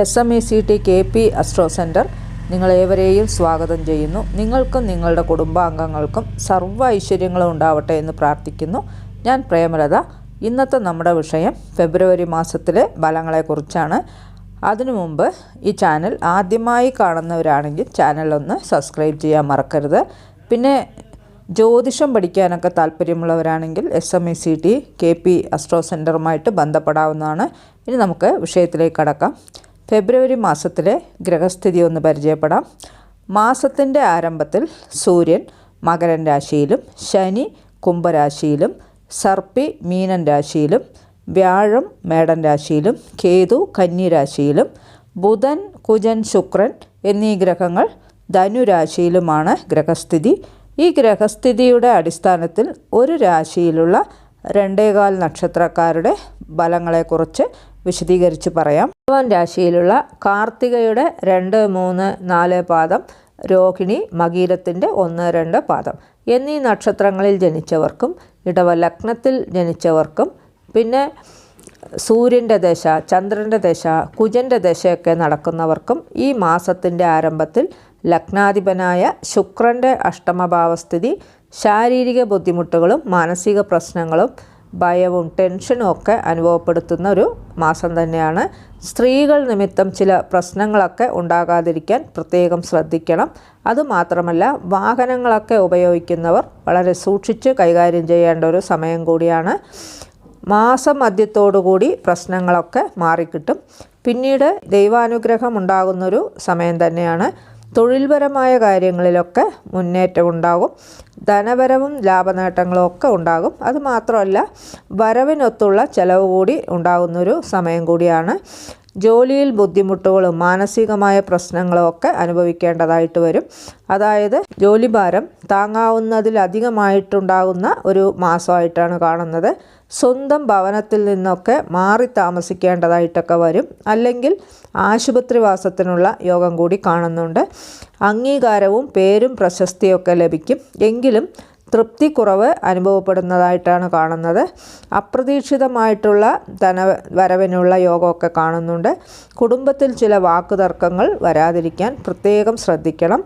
S M E C T K P astro centre നിങ്ങളേവരെയും സ്വാഗതം ചെയ്യുന്നു. നിങ്ങൾക്കും നിങ്ങളുടെ കുടുംബാംഗങ്ങൾക്കും സർവ ഐശ്വര്യങ്ങളും ഉണ്ടാവട്ടെ എന്ന് പ്രാർത്ഥിക്കുന്നു. ഞാൻ പ്രേമലത. ഇന്നത്തെ നമ്മുടെ വിഷയം ഫെബ്രുവരി മാസത്തിലെ ഫലങ്ങളെക്കുറിച്ചാണ്. അതിനു മുമ്പ് ഈ ചാനൽ ആദ്യമായി കാണുന്നവരാണെങ്കിൽ ചാനലൊന്ന് സബ്സ്ക്രൈബ് ചെയ്യാൻ മറക്കരുത്. പിന്നെ ജ്യോതിഷം പഠിക്കാനൊക്കെ താല്പര്യമുള്ളവരാണെങ്കിൽ S M E C T K P astro സെന്ററുമായിട്ട് ബന്ധപ്പെടാവുന്നതാണ്. ഇനി നമുക്ക് വിഷയത്തിലേക്ക് കടക്കാം. ഫെബ്രുവരി മാസത്തിലെ ഗ്രഹസ്ഥിതി ഒന്ന് പരിചയപ്പെടാം. മാസത്തിന്റെ ആരംഭത്തിൽ സൂര്യൻ മകരൻ രാശിയിലും ശനി കുംഭരാശിയിലും സർപ്പി മീനൻ രാശിയിലും വ്യാഴം മേടൻ രാശിയിലും കേതു കന്നി രാശിയിലും ബുധൻ കുജൻ ശുക്രൻ എന്നീ ഗ്രഹങ്ങൾ ധനുരാശിയിലുമാണ് ഗ്രഹസ്ഥിതി. ഈ ഗ്രഹസ്ഥിതിയുടെ അടിസ്ഥാനത്തിൽ ഒരു രാശിയിലുള്ള രണ്ടേകാൽ നക്ഷത്രക്കാരുടെ ഫലങ്ങളെക്കുറിച്ച് വിശദീകരിച്ച് പറയാം. ഭഗവാൻ രാശിയിലുള്ള കാർത്തികയുടെ രണ്ട് മൂന്ന് നാല് പാദം രോഹിണി മകീരത്തിന്റെ ഒന്ന് രണ്ട് പാദം. എന്നീ നക്ഷത്രങ്ങളിൽ ജനിച്ചവർക്കും ഇടവ ലഗ്നത്തിൽ ജനിച്ചവർക്കും പിന്നെ സൂര്യന്റെ ദശ ചന്ദ്രന്റെ ദശ കുജന്റെ ദശയൊക്കെ നടക്കുന്നവർക്കും ഈ മാസത്തിന്റെ ആരംഭത്തിൽ ലഗ്നാധിപനായ ശുക്രന്റെ അഷ്ടമഭാവസ്ഥിതി ശാരീരിക ബുദ്ധിമുട്ടുകളും മാനസിക പ്രശ്നങ്ങളും ഭയവും ടെൻഷനും ഒക്കെ അനുഭവപ്പെടുത്തുന്ന ഒരു മാസം തന്നെയാണ്. സ്ത്രീകൾ നിമിത്തം ചില പ്രശ്നങ്ങളൊക്കെ ഉണ്ടാകാതിരിക്കാൻ പ്രത്യേകം ശ്രദ്ധിക്കണം. അതുമാത്രമല്ല വാഹനങ്ങളൊക്കെ ഉപയോഗിക്കുന്നവർ വളരെ സൂക്ഷിച്ച് കൈകാര്യം ചെയ്യേണ്ട ഒരു സമയം കൂടിയാണ്. മാസം മധ്യത്തോടുകൂടി പ്രശ്നങ്ങളൊക്കെ മാറിക്കിട്ടും. പിന്നീട് ദൈവാനുഗ്രഹം ഉണ്ടാകുന്നൊരു സമയം തന്നെയാണ്. തൊഴിൽപരമായ കാര്യങ്ങളിലൊക്കെ മുന്നേറ്റം ഉണ്ടാകും ധനപരവും ലാഭനേട്ടങ്ങളും ഒക്കെ ഉണ്ടാകും. അതുമാത്രമല്ല വരവിനൊത്തുള്ള ചിലവ് കൂടി ഉണ്ടാകുന്നൊരു സമയം കൂടിയാണ് ജോലിയിൽ ബുദ്ധിമുട്ടുകളും മാനസികമായ പ്രശ്നങ്ങളും ഒക്കെ അനുഭവിക്കേണ്ടതായിട്ട് വരും. അതായത് ജോലിഭാരം താങ്ങാവുന്നതിലധികമായിട്ടുണ്ടാകുന്ന ഒരു മാസമായിട്ടാണ് കാണുന്നത്. സ്വന്തം ഭവനത്തിൽ നിന്നൊക്കെ മാറി താമസിക്കേണ്ടതായിട്ടൊക്കെ വരും. അല്ലെങ്കിൽ ആശുപത്രിവാസത്തിനുള്ള യോഗം കൂടി കാണുന്നുണ്ട്. അംഗീകാരവും പേരും പ്രശസ്തിയൊക്കെ ലഭിക്കും. എങ്കിലും തൃപ്തി കുറവ് അനുഭവപ്പെടുന്നതായിട്ടാണ് കാണുന്നത്. അപ്രതീക്ഷിതമായിട്ടുള്ള ധന വരവിനുള്ള യോഗമൊക്കെ കാണുന്നുണ്ട്. കുടുംബത്തിൽ ചില വാക്കുതർക്കങ്ങൾ വരാതിരിക്കാൻ പ്രത്യേകം ശ്രദ്ധിക്കണം.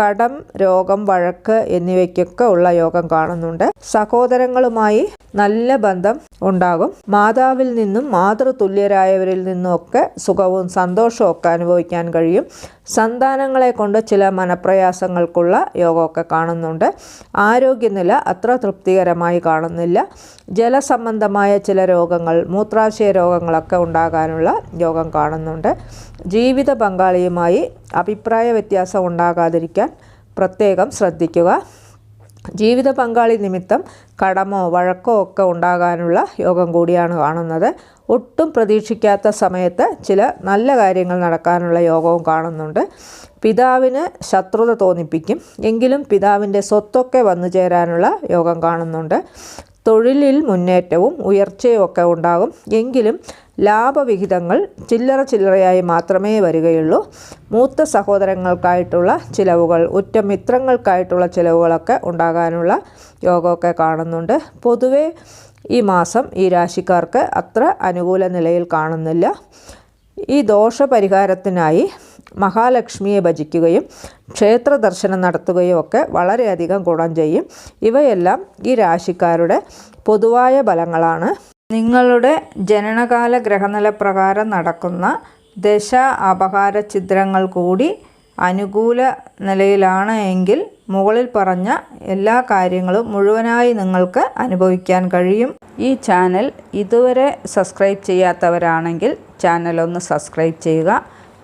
കടം രോഗം വഴക്ക് എന്നിവയ്ക്കൊക്കെ ഉള്ള യോഗം കാണുന്നുണ്ട്. സഹോദരങ്ങളുമായി നല്ല ബന്ധം ഉണ്ടാകും. മാതാവിൽ നിന്നും മാതൃതുല്യരായവരിൽ നിന്നും ഒക്കെ സുഖവും സന്തോഷവും ഒക്കെ അനുഭവിക്കാൻ കഴിയും. സന്താനങ്ങളെ കൊണ്ട് ചില മനപ്രയാസങ്ങൾക്കുള്ള യോഗമൊക്കെ കാണുന്നുണ്ട്. ആരോഗ്യനില അത്ര തൃപ്തികരമായി കാണുന്നില്ല. ജലസംബന്ധമായ ചില രോഗങ്ങൾ മൂത്രാശയ രോഗങ്ങളൊക്കെ ഉണ്ടാകാനുള്ള യോഗം കാണുന്നുണ്ട്. ജീവിത പങ്കാളിയുമായി അഭിപ്രായ വ്യത്യാസം ഉണ്ടാകാതിരിക്കാൻ പ്രത്യേകം ശ്രദ്ധിക്കുക. ജീവിത പങ്കാളി നിമിത്തം കടമോ വഴക്കോ ഒക്കെ ഉണ്ടാകാനുള്ള യോഗം കൂടിയാണ് കാണുന്നത്. ഒട്ടും പ്രതീക്ഷിക്കാത്ത സമയത്ത് ചില നല്ല കാര്യങ്ങൾ നടക്കാനുള്ള യോഗവും കാണുന്നുണ്ട്. പിതാവിന് ശത്രുത തോന്നിപ്പിക്കും. എങ്കിലും പിതാവിന്റെ സ്വത്തൊക്കെ വന്നു ചേരാനുള്ള യോഗം കാണുന്നുണ്ട്. തൊഴിലിൽ മുന്നേറ്റവും ഉയർച്ചയും ഒക്കെ ഉണ്ടാകും. എങ്കിലും ലാഭവിഹിതങ്ങൾ ചില്ലറ ചില്ലറയായി മാത്രമേ വരികയുള്ളൂ. മൂത്ത സഹോദരങ്ങൾക്കായിട്ടുള്ള ചിലവുകൾ ഉറ്റ മിത്രങ്ങൾക്കായിട്ടുള്ള ചിലവുകളൊക്കെ ഉണ്ടാകാനുള്ള യോഗമൊക്കെ കാണുന്നുണ്ട്. പൊതുവേ ഈ മാസം ഈ രാശിക്കാർക്ക് അത്ര അനുകൂല നിലയിൽ കാണുന്നില്ല. ഈ ദോഷപരിഹാരത്തിനായി മഹാലക്ഷ്മിയെ ഭജിക്കുകയും ക്ഷേത്ര ദർശനം നടത്തുകയും ഒക്കെ വളരെയധികം ഗുണം ചെയ്യും. ഇവയെല്ലാം ഈ രാശിക്കാരുടെ പൊതുവായ ഫലങ്ങളാണ്. നിങ്ങളുടെ ജനനകാല ഗ്രഹനില പ്രകാരം നടക്കുന്ന ദശ അപഹാര ചിത്രങ്ങൾ കൂടി അനുകൂല നിലയിലാണ് എങ്കിൽ മുകളിൽ പറഞ്ഞ എല്ലാ കാര്യങ്ങളും മുഴുവനായി നിങ്ങൾക്ക് അനുഭവിക്കാൻ കഴിയും. ഈ ചാനൽ ഇതുവരെ സബ്സ്ക്രൈബ് ചെയ്യാത്തവരാണെങ്കിൽ ചാനൽ ഒന്ന് സബ്സ്ക്രൈബ് ചെയ്യുക.